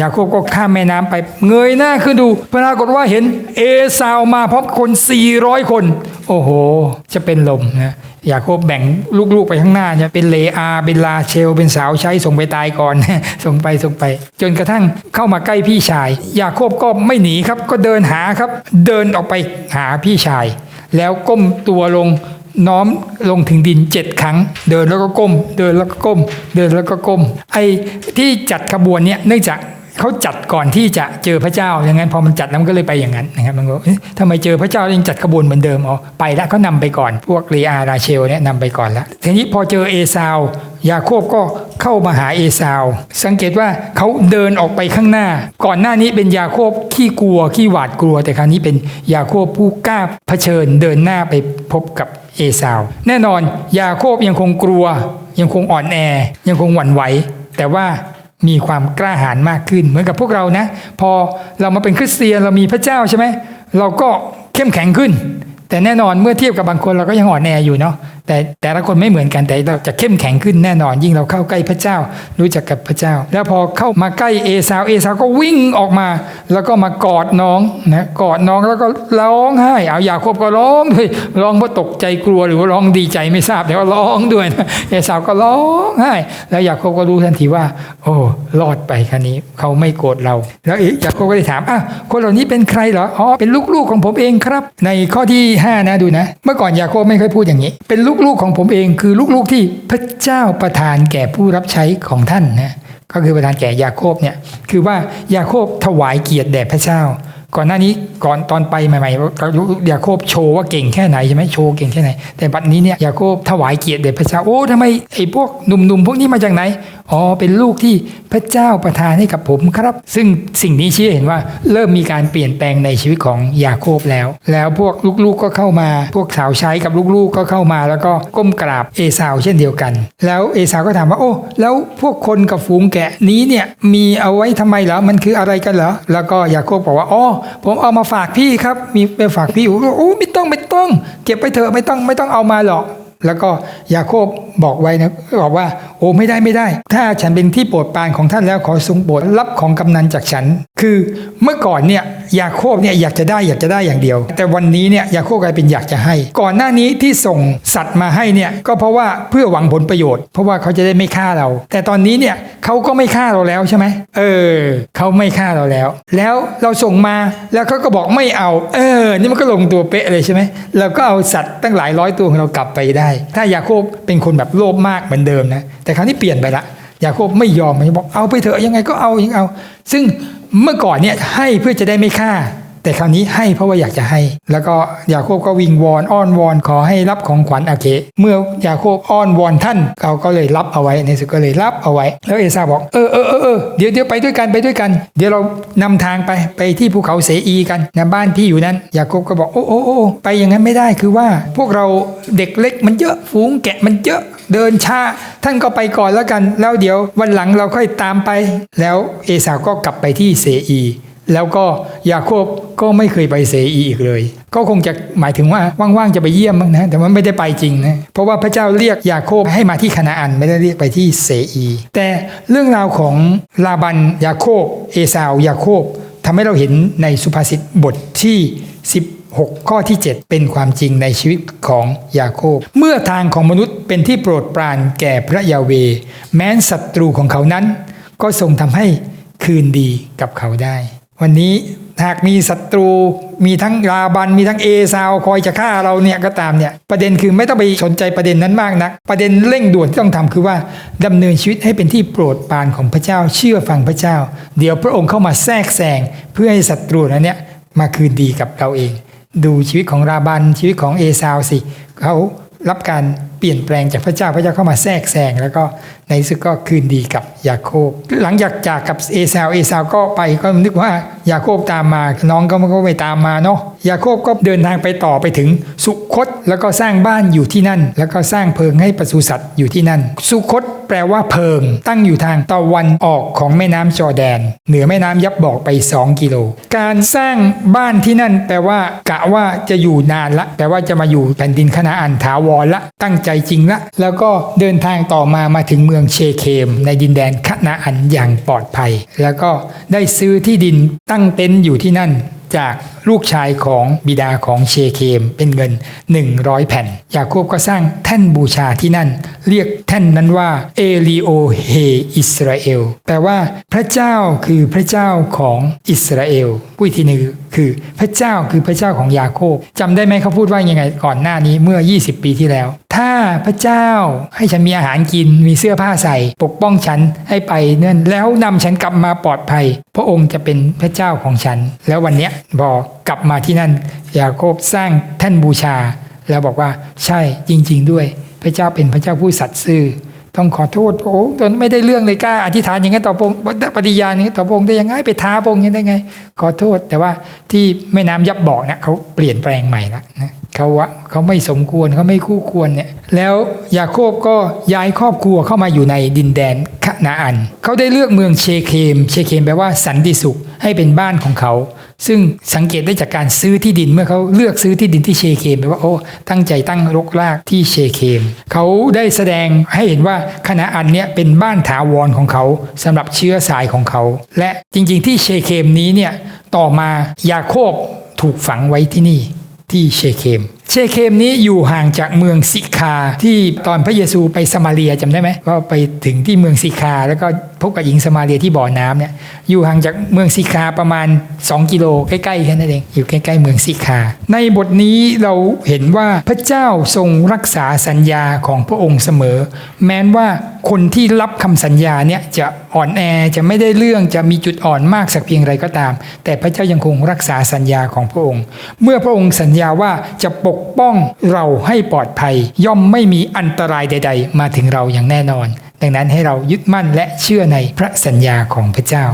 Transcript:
ยาโคบก็ข้ามแม่น้ำไป เงยหน้าขึ้นดูปรากฏว่าเห็นเอซาวมาพร้อมคน 400 คน โอ้โห จะเป็นลมนะยาโคบแบ่งลูกๆไปข้างหน้าเนี่ยเป็นเลอาเป็นลาเชล เป็นสาวใช้ส่งไปตายก่อน ส่งไปส่งไป จนกระทั่งเข้ามาใกล้พี่ชายยาโคบก็ไม่หนีครับ ก็เดินหาครับ เดินออกไปหาพี่ชาย แล้วก้มตัวลงน้อมลงถึงดินเจ็ดครั้ง เดินแล้วก็ก้ม เดินแล้วก็ก้ม เดินแล้วก็ก้ม ไอ้ที่จัดขบวนเนี่ยเนื่องจาก เขาจัดก่อนที่จะเจอพระเจ้าอย่างนั้นพอมันจัดแล้วมันก็เลยไปอย่างนั้นนะครับมันก็ทำไมเจอพระเจ้ายังจัดขบวนเหมือนเดิมอ๋อไปแล้วก็นำไปก่อน พวกเลอาราเชลเนี่ยนำไปก่อนแล้วทีนี้พอเจอเอซาวยาโคบก็เข้ามาหาเอซาว สังเกตว่าเขาเดินออกไปข้างหน้า ก่อนหน้านี้เป็นยาโคบขี้กลัวขี้หวาดกลัว แต่คราวนี้เป็นยาโคบผู้กล้าเผชิญเดินหน้าไปพบกับเอซาว แน่นอนยาโคบยังคงกลัว ยังคงอ่อนแอ ยังคงหวั่นไหว แต่ว่า มีความกล้าหาญมากขึ้น เหมือนกับพวกเรานะ พอเรามาเป็นคริสเตียนเรามีพระเจ้าใช่ไหมเราก็เข้มแข็งขึ้น แต่แน่นอนเมื่อเทียบกับบางคนเราก็ยังอ่อนแออยู่เนาะ แต่แต่ละคนไม่เหมือนกันแต่เราจะเข้มแข็งขึ้นแน่นอน ยิ่งเราเข้าใกล้พระเจ้า รู้จักกับพระเจ้า แล้วพอเข้ามาใกล้เอซาวเอซาวก็วิ่งออกมา แล้วก็มากอดน้องนะกอดน้องแล้วก็ร้องไห้เอายาโคบก็ร้องด้วยร้องเพราะตกใจกลัวหรือว่าร้องดีใจไม่ทราบแต่ว่าร้องด้วยนะเอซาวก็ร้องไห้แล้วยาโคบก็รู้ทันทีว่า โอ้รอดไปคันนี้เขาไม่โกรธเรา แล้วอยาโคบก็เลยถามอะคนเหล่านี้เป็นใครเหรออ๋อเป็นลูกๆของผมเองครับ ในข้อที่5นะดูนะ เมื่อก่อนยาโคบไม่เคยพูดอย่างนี้ เป็นลูกๆของผมเองคือลูกๆที่พระเจ้าประทานแก่ผู้รับใช้ของท่านนะก็คือประทานแก่ยาโคบเนี่ยคือว่ายาโคบถวายเกียรติแด่พระเจ้า ก่อนหน้านี้ก่อนตอนไปใหม่ๆยาโคบโชว์ว่าเก่งแค่ไหนใช่ไหมโชว์เก่งแค่ไหน แต่บัดนี้เนี่ยยาโคบถวายเกียรติแด่พระเจ้าโอ้ทำไมไอ้พวกหนุ่มๆพวกนี้มาจากไหนอ๋อเป็นลูกที่พระเจ้าประทานให้กับผมครับ ซึ่งสิ่งนี้ชี้เห็นว่าเริ่มมีการเปลี่ยนแปลงในชีวิตของยาโคบแล้ว แล้วพวกลูกๆก็เข้ามา พวกสาวใช้กับลูกๆก็เข้ามา แล้วก็ก้มกราบเอสาวเช่นเดียวกัน แล้วเอสาวก็ถามว่าโอ้แล้วพวกคนกับฝูงแกะนี้เนี่ยมีเอาไว้ทำไมเหรอมันคืออะไรกันเหรอแล้วก็ยาโคบบอกว่าอ๋อผมเอามาฝากพี่ครับ มีไปฝากพี่โอ้โอ้ไม่ต้องไม่ต้อง เก็บไปเถอะไม่ต้องไม่ต้องเอามาหรอก แล้วก็ยาโคบบอกไว้นะบอกว่า โอ้ไม่ได้ไม่ได้ ถ้าฉันเป็นที่โปรดปรานของท่านแล้วขอทรงโปรดรับของกำนันจากฉัน คือเมื่อก่อนเนี่ยยาโคบเนี่ยอยากจะได้อยากจะได้อย่างเดียว แต่วันนี้เนี่ยยาโคบกลายเป็นอยากจะให้ ก่อนหน้านี้ที่ส่งสัตว์มาให้เนี่ยก็เพราะว่าเพื่อหวังผลประโยชน์ เพราะว่าเขาจะได้ไม่ฆ่าเรา แต่ตอนนี้เนี่ยเขาก็ไม่ฆ่าเราแล้วใช่ไหมเออเขาไม่ฆ่าเราแล้ว แล้วเราส่งมาแล้วเขาก็บอกไม่เอา เออ นี่มันก็ลงตัวเป๊ะเลยใช่ไหมเราก็เอาสัตว์ตั้งหลายร้อยตัวของเรากลับไปได้ถ้ายาโคบเป็นคนแบบโลภมากเหมือนเดิมนะ แต่คราวนี้เปลี่ยนไปละ ยาโคบไม่ยอมมันบอกเอาไปเถอะยังไงก็เอายังเอา ซึ่งเมื่อก่อนเนี่ยให้เพื่อจะได้ไม่ฆ่า แต่คราวนี้ให้เพราะว่าอยากจะให้ แล้วก็ยาโคบก็วิงวอนอ้อนวอนขอให้รับของขวัญอาเค เมื่อยาโคบอ้อนวอนท่านเขาก็เลยรับเอาไว้ในสุดก็เลยรับเอาไว้ แล้วเอซาบอกเออเออเออเออเดี๋ยวเดี๋ยวไปด้วยกันไปด้วยกัน เดี๋ยวเรานำทางไปไปที่ภูเขาเสอีกันนะบ้านพี่อยู่นั้นยาโคบก็บอกโอ้โอ้โอ้ไปอย่างนั้นไม่ได้คือว่าพวกเราเด็กเล็กมันเยอะฝูงแกะมันเยอะเดินช้าท่านก็ไปก่อนแล้วกัน แล้วเดี๋ยววันหลังเราค่อยตามไป แล้วเอสาวก็กลับไปที่เสอี แล้วก็ยาโคบก็ไม่เคยไปเสอีอีกเลย ก็คงจะหมายถึงว่าว่างๆจะไปเยี่ยมบ้างนะแต่ว่าไม่ได้ไปจริงนะเพราะว่าพระเจ้าเรียกยาโคบให้มาที่คณาอันไม่ได้เรียกไปที่เสอี แต่เรื่องราวของลาบันยาโคบเอสาวยาโคบทำให้เราเห็นในสุภาษิตบทที่ 16 ข้อที่ 7 เป็นความจริงในชีวิตของยาโคบ เมื่อทางของมนุษย์เป็นที่โปรดปรานแก่พระยาเว แม้นศัตรูของเขานั้น ก็ทรงทำให้คืนดีกับเขาได้ วันนี้หากมีศัตรูมีทั้งลาบันมีทั้งเอซาวคอยจะฆ่าเราเนี่ยก็ตามเนี่ยประเด็นคือไม่ต้องไปสนใจประเด็นนั้นมากนักประเด็นเร่งด่วนที่ต้องทำคือว่าดำเนินชีวิตให้เป็นที่โปรดปรานของพระเจ้าเชื่อฟังพระเจ้า เดี๋ยวพระองค์เข้ามาแทรกแซงเพื่อให้ศัตรูนั้นเนี่ยมาคืนดีกับเราเอง ดูชีวิตของราบันชีวิตของเอซาวสิเขารับการเปลี่ยนแปลงจากพระเจ้าพระเจ้าเข้ามาแทรกแซงแล้วก็ ในสุดก็คืนดีกับยาโคบ หลังจากจากกับเอซาวเอซาวก็ไปก็นึกว่ายาโคบตามมาน้องก็มันก็ไม่ตามมาเนาะยาโคบก็เดินทางไปต่อไปถึงสุคตแล้วก็สร้างบ้านอยู่ที่นั่น แล้วก็สร้างเพิงให้ปศุสัตว์อยู่ที่นั่น สุคตแปลว่าเพิง ตั้งอยู่ทางตะวันออกของแม่น้ำจอแดน เหนือแม่น้ำยับบอกไป 2 กิโล การสร้างบ้านที่นั่น แปลว่ากะว่าจะอยู่นานละแปลว่าจะมาอยู่แผ่นดินคณาอันถาวรละตั้งใจจริงละแล้วก็เดินทางต่อมามาถึงเมืองเชเคม ในดินแดนคณาอันอย่างปลอดภัย แล้วก็ได้ซื้อที่ดินตั้งเต็นท์อยู่ที่นั่นจากลูกชายของบิดาของเชเคมเป็นเงิน 100 แผ่น ยาโคบก็สร้างแท่นบูชาที่นั่น เรียกแท่นนั้นว่าเอลีโอเฮอิสราเอลแปลว่าพระเจ้าคือพระเจ้าของอิสราเอลผู้อีกทีหนึงคือพระเจ้าคือพระเจ้าของยาโคบจำได้ไหมเขาพูดว่ายังไงก่อนหน้านี้เมื่อ 20 ปีที่แล้ว ถ้า พระเจ้า ให้ฉันมีอาหารกินมีเสื้อผ้าใส่ ปกป้องฉันให้ไปเนื่นแล้วนำฉันกลับมาปลอดภัย พระองค์จะเป็นพระเจ้าของฉัน แล้ววันเนี้ยบอกลับมาที่นั่นยาโคบสร้างแท่นบูชา แล้วบอกว่าใช่จริง ๆ ด้วย พระเจ้าเป็นพระเจ้าผู้สัตย์ซื่อต้องขอโทษโอ้ตนไม่ได้เรื่องเลยกล้าอธิษฐานอย่างนั้นต่อพระองค์ปฏิญาณอย่างนี้ต่อพระองค์ได้ยังไงไปท้าพระองค์ย่างได้ไง ขอโทษแต่ว่าที่แม่น้ำยับบอกเนี่ยเขาเปลี่ยนแปลงใหม่ละนะ เขาว่าเขาไม่สมควรเขาไม่คู่ควรเนี่ยแล้วยาโคบก็ย้ายครอบครัวเข้ามาอยู่ในดินแดนคณาอัน เขาได้เลือกเมืองเชเคม เชเคมแปลว่าสันติสุขให้เป็นบ้านของเขา ซึ่งสังเกตได้จากการซื้อที่ดินเมื่อเขาเลือกซื้อที่ดินที่เชเคมแปลว่าโอ้ตั้งใจตั้งรกรากที่เชเคม เขาได้แสดงให้เห็นว่าคณะอันเนี้ยเป็นบ้านถาวรของเขาสำหรับเชื้อสายของเขา และจริงๆที่เชเคมนี้เนี่ยต่อมายาโคบถูกฝังไว้ที่นี่ ที่เชเคม เชเคมนี้อยู่ห่างจากเมืองสิคาที่ตอนพระเยซูไปสมาเรียจำได้ไหมว่าไปถึงที่เมืองสิคาแล้วก็ พบกับหญิงสมาเรียที่บ่อน้ำเนี่ยอยู่ห่างจากเมืองสิคาประมาณ 2 กิโลใกล้ๆแค่นั้นเองอยู่ใกล้ๆเมืองสิคา ในบทนี้เราเห็นว่าพระเจ้าทรงรักษาสัญญาของพระองค์เสมอ แม้นว่าคนที่รับคำสัญญาเนี่ยจะอ่อนแอจะไม่ได้เรื่องจะมีจุดอ่อนมากสักเพียงไรก็ตาม แต่พระเจ้ายังคงรักษาสัญญาของพระองค์ เมื่อพระองค์สัญญาว่าจะปกป้องเราให้ปลอดภัย ย่อมไม่มีอันตรายใด ๆ มาถึงเราอย่างแน่นอน ดังนั้นให้เรายึดมั่นและเชื่อในพระสัญญาของพระเจ้า